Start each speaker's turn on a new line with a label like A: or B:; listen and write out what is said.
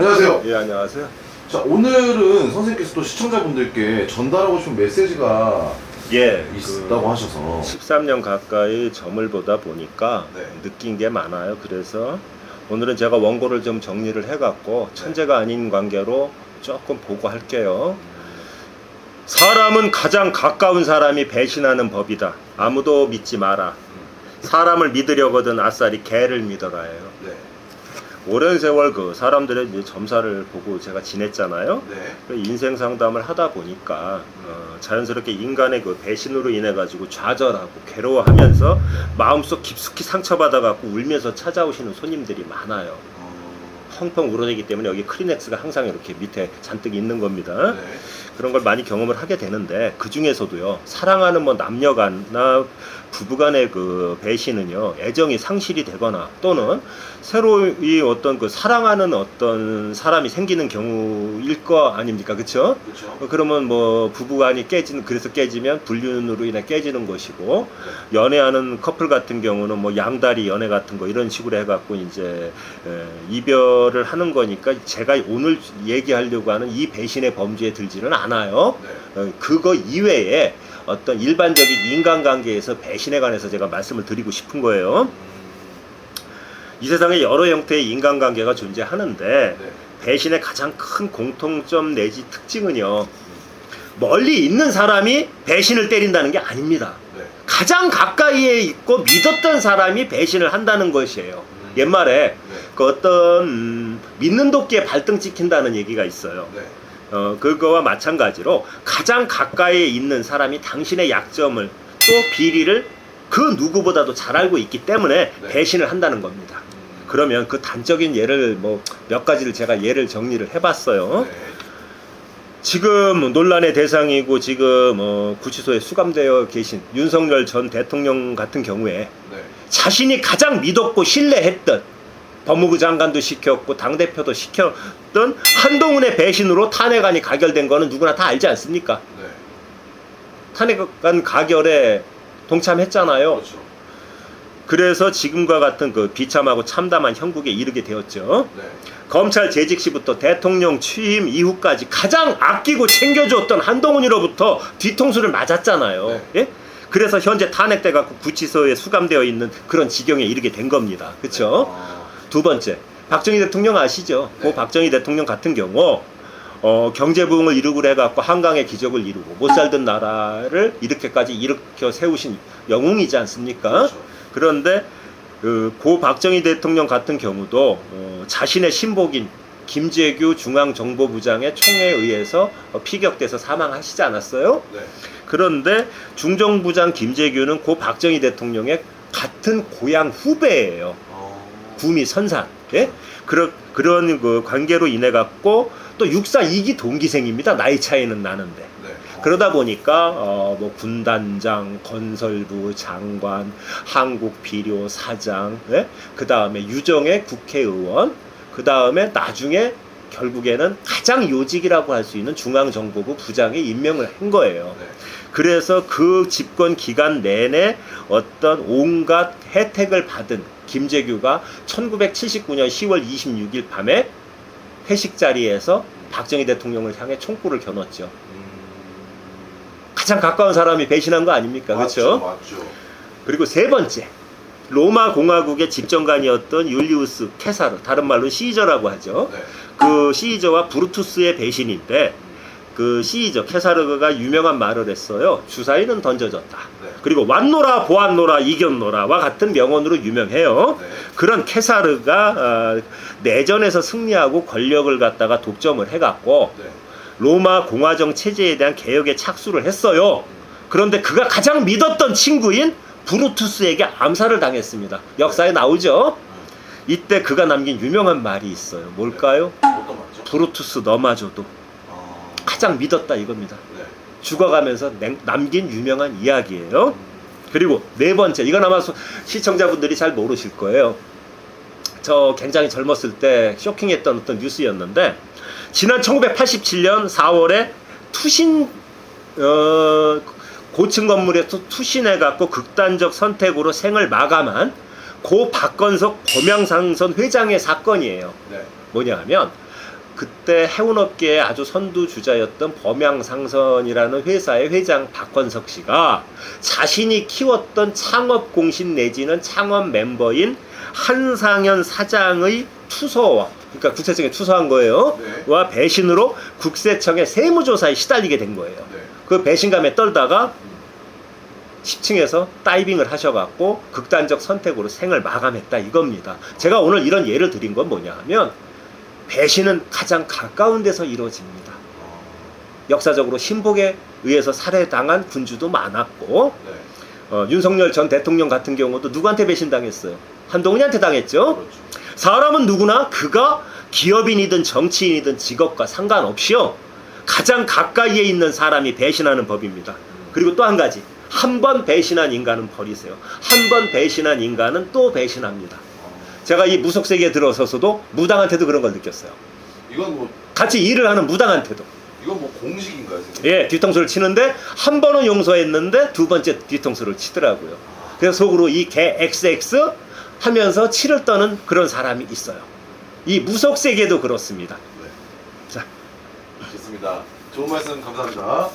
A: 안녕하세요.
B: 예, 안녕하세요.
A: 자, 오늘은 선생님께서 또 시청자분들께 전달하고 싶은 메시지가
B: 예,
A: 있다고 하셔서
B: 13년 가까이 점을 보다 보니까
A: 네.
B: 느낀 게 많아요. 그래서 오늘은 제가 원고를 좀 정리를 해갖고 천재가 아닌 관계로 조금 보고할게요. 사람은 가장 가까운 사람이 배신하는 법이다. 아무도 믿지 마라. 사람을 믿으려거든 아싸리 개를 믿어라예요.
A: 네.
B: 오랜 세월 그 사람들의 점사를 보고 제가 지냈잖아요.
A: 네.
B: 그 인생 상담을 하다 보니까 어, 자연스럽게 인간의 그 배신으로 인해 가지고 좌절하고 괴로워하면서 마음속 깊숙이 상처받아 갖고 울면서 찾아오시는 손님들이 많아요.
A: 어,
B: 펑펑 울어내기 때문에 여기 크리넥스가 항상 이렇게 밑에 잔뜩 있는 겁니다.
A: 네.
B: 그런 걸 많이 경험을 하게 되는데 그 중에서도요 사랑하는 뭐 남녀간나 부부간의 그 배신은요 애정이 상실이 되거나 또는 새로 이 어떤 그 사랑하는 어떤 사람이 생기는 경우일 거 아닙니까 그쵸?
A: 그렇죠.
B: 그러면 뭐 부부간이 깨지는 그래서 깨지면 불륜으로 인해 깨지는 것이고 연애하는 커플 같은 경우는 뭐 양다리 연애 같은 거 이런 식으로 해갖고 이제 에, 이별을 하는 거니까 제가 오늘 얘기하려고 하는 이 배신의 범주에 들지는 않아요.
A: 네.
B: 어, 그거 이외에 어떤 일반적인 인간관계에서 배신에 관해서 제가 말씀을 드리고 싶은 거예요.
A: 음,
B: 이 세상에 여러 형태의 인간관계가 존재하는데
A: 네.
B: 배신의 가장 큰 공통점 내지 특징은요. 멀리 있는 사람이 배신을 때린다는 게 아닙니다.
A: 네.
B: 가장 가까이에 있고 믿었던 사람이 배신을 한다는 것이에요.
A: 음.
B: 옛말에
A: 네.
B: 그 어떤 음, 믿는 도끼에 발등 찍힌다는 얘기가 있어요.
A: 네.
B: 어, 그거와 마찬가지로 가장 가까이에 있는 사람이 당신의 약점을 또 비리를 그 누구보다도 잘 알고 있기 때문에
A: 네.
B: 배신을 한다는 겁니다.
A: 음,
B: 그러면 그 단적인 예를 뭐 몇 가지를 제가 예를 정리를 해봤어요.
A: 네.
B: 지금 논란의 대상이고 지금 어, 구치소에 수감되어 계신 윤석열 전 대통령 같은 경우에
A: 네.
B: 자신이 가장 믿었고 신뢰했던 법무부 장관도 시켰고 당대표도 시켰던 한동훈의 배신으로 탄핵안이 가결된 거는 누구나 다 알지 않습니까?
A: 네.
B: 탄핵안 가결에 동참했잖아요.
A: 그렇죠.
B: 그래서 지금과 같은 그 비참하고 참담한 형국에 이르게 되었죠.
A: 네.
B: 검찰 재직 시부터 대통령 취임 이후까지 가장 아끼고 챙겨줬던 한동훈이로부터 뒤통수를 맞았잖아요. 예? 그래서 현재 탄핵돼 갖고 구치소에 수감되어 있는 그런 지경에 이르게 된 겁니다. 그렇죠?
A: 어,
B: 두 번째, 박정희 대통령 아시죠?
A: 네.
B: 그 박정희 대통령 같은 경우 어, 경제 부흥을 이루고 해갖고 한강의 기적을 이루고 못 살던 나라를 이렇게까지 일으켜 세우신 영웅이지 않습니까?
A: 그렇죠.
B: 그런데 그, 고 박정희 대통령 같은 경우도 어, 자신의 신복인 김재규 중앙정보부장의 총에 의해서 어, 피격돼서 사망하시지 않았어요?
A: 네.
B: 그런데 중정부장 김재규는 고 박정희 대통령의 같은 고향 후배예요.
A: 어,
B: 구미 선산. 예? 그런 그런 그 관계로 인해 갖고 또 육사 2기 동기생입니다. 나이 차이는 나는데.
A: 네. 어,
B: 그러다 보니까 어, 뭐 군단장, 건설부 장관, 한국 비료 사장, 예? 그 다음에 유정의 국회의원, 그 다음에 나중에 결국에는 가장 요직이라고 할 수 있는 중앙정보부 부장에 임명을 한 거예요.
A: 네.
B: 그래서 그 집권 기간 내내 어떤 온갖 혜택을 받은 김재규가 1979년 10월 26일 밤에 회식 자리에서 박정희 대통령을 향해 총구를 겨눴죠.
A: 음,
B: 가장 가까운 사람이 배신한 거 아닙니까? 그렇죠? 그리고 세 번째. 로마 공화국의 집정관이었던 율리우스 케사르, 다른 말로 시저라고 하죠.
A: 네.
B: 그 시저와 브루투스의 배신인데 그 시저 케사르가 유명한 말을 했어요. 주사위는 던져졌다.
A: 네.
B: 그리고 왔노라 보았노라 이겼노라와 같은 명언으로 유명해요.
A: 네.
B: 그런 케사르가 어, 내전에서 승리하고 권력을 갖다가 독점을 해갖고
A: 네.
B: 로마 공화정 체제에 대한 개혁에 착수를 했어요. 그런데 그가 가장 믿었던 친구인 브루투스에게 암살을 당했습니다. 역사에 나오죠. 이때 그가 남긴 유명한 말이 있어요. 뭘까요?
A: 말이죠?
B: 브루투스 너마저도
A: 어,
B: 가장 믿었다 이겁니다.
A: 네.
B: 죽어가면서 냉- 남긴 유명한 이야기예요. 그리고 네 번째, 이건 아마 소- 시청자분들이 잘 모르실 거예요. 저 굉장히 젊었을 때 쇼킹했던 어떤 뉴스였는데 지난 1987년 4월에 투신 어, 고층 건물에서 투신해 갖고 극단적 선택으로 생을 마감한 고 박건석 범양상선 회장의 사건이에요.
A: 네.
B: 뭐냐 하면 그때 해운업계의 아주 선두주자였던 범양상선이라는 회사의 회장 박건석 씨가 자신이 키웠던 창업 공신 내지는 창업 멤버인 한상현 사장의 투서와 그러니까 국세청에 투서한 거예요.
A: 네.
B: 와 배신으로 국세청의 세무조사에 시달리게 된 거예요.
A: 네.
B: 그 배신감에 떨다가 10층에서 다이빙을 하셔갖고 극단적 선택으로 생을 마감했다 이겁니다. 제가 오늘 이런 예를 드린 건 뭐냐 하면 배신은 가장 가까운 데서 이루어집니다.
A: 어,
B: 역사적으로 신복에 의해서 살해당한 군주도 많았고
A: 네.
B: 어, 윤석열 전 대통령 같은 경우도 누구한테 배신당했어요? 한동훈이한테 당했죠.
A: 그렇죠.
B: 사람은 누구나 그가 기업인이든 정치인이든 직업과 상관없이요 가장 가까이에 있는 사람이 배신하는 법입니다. 그리고 또 한 가지 한 번 배신한 인간은 버리세요. 한 번 배신한 인간은 또 배신합니다.
A: 어,
B: 제가 이 무속 세계에 들어서서도 무당한테도 그런 걸 느꼈어요.
A: 이건 뭐
B: 같이 일을 하는 무당한테도
A: 이건 뭐 공식인가요, 선생님?
B: 예 뒤통수를 치는데 한 번은 용서했는데 두 번째 뒤통수를 치더라고요. 그래서 속으로 이 개 XX 하면서 치를 떠는 그런 사람이 있어요. 이 무속 세계도 그렇습니다.
A: 네.
B: 자.
A: 좋습니다. 좋은 말씀 감사합니다.